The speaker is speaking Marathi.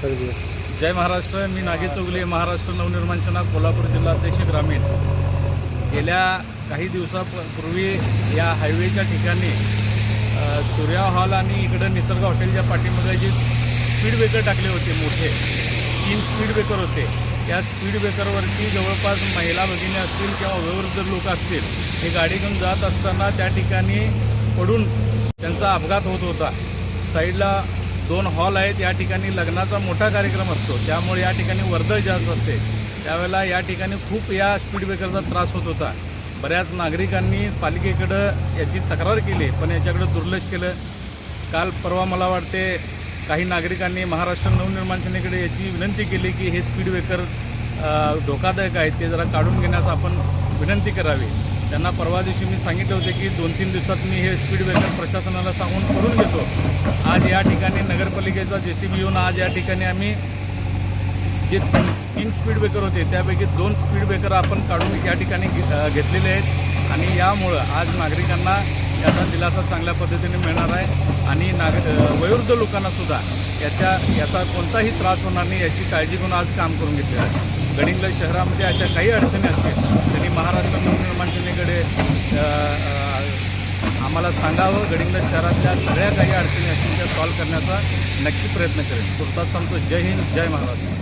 जय महाराष्ट्र मी नागे चौगले महाराष्ट्र नवनिर्माण सेना कोल्हापूर जिल्हा अध्यक्ष ग्रामीण. गेल्या काही दिवसापूर्वी या हायवेच्या ठिकाणी सूर्या हॉल आणि इकडं निसर्ग हॉटेलच्या पाठीमध्ये जे स्पीड ब्रेकर टाकले होते मोठे तीन स्पीड ब्रेकर होते. त्या स्पीड ब्रेकरवरती जवळपास महिला भगिनी असतील किंवा वयोवृद्ध लोक असतील हे गाडी घेऊन जात असताना त्या ठिकाणी पडून त्यांचा अपघात होत होता. साईडला दोन हॉल आहेत या ठिकाणी लग्नाचा मोठा कार्यक्रम असतो. त्यामुळे या ठिकाणी वर्दळ जास्त असते. त्यावेळेला या ठिकाणी खूप या स्पीड ब्रेकरचा त्रास होत होता. बऱ्याच नागरिकांनी पालिकेकडं याची तक्रार केली पण याच्याकडं दुर्लक्ष केलं. काल परवा मला वाटते काही नागरिकांनी महाराष्ट्र नवनिर्माण सेनेकडे याची विनंती केली की हे स्पीड ब्रेकर धोकादायक आहेत ते जरा काढून घेण्यास आपण विनंती करावी. त्यांना परवा दिवशी मी सांगितले होते की दोन तीन दिवसात मी हे स्पीड ब्रेकर प्रशासनाला सांगून करून घेतो. आज या ठिकाणी नगरपालिकेचा जे सी बी येऊन आज या ठिकाणी आम्ही जे तीन स्पीड ब्रेकर होते त्यापैकी दोन स्पीड ब्रेकर आपण काढून या ठिकाणी घेतलेले आहेत. आणि यामुळं आज नागरिकांना याचा दिलासा चांगल्या पद्धतीने मिळणार आहे. आणि नाग वयोवृद्ध लोकांनासुद्धा याच्या याचा कोणताही त्रास होणार नाही याची काळजी घेऊन आज काम करून घेतले आहे. गडिंग्लज शहरामध्ये अशा काही अडचणी असतील त्यांनी महाराष्ट्र नवनिर्माण सेनेकडे आम्हाला सांगावं. गडिंग्लज शहरातल्या सगळ्या काही अडचणी असतील त्या सॉल्व्ह करण्याचा नक्की प्रयत्न करेल तुर्तास थांबतो. जय हिंद जय महाराष्ट्र.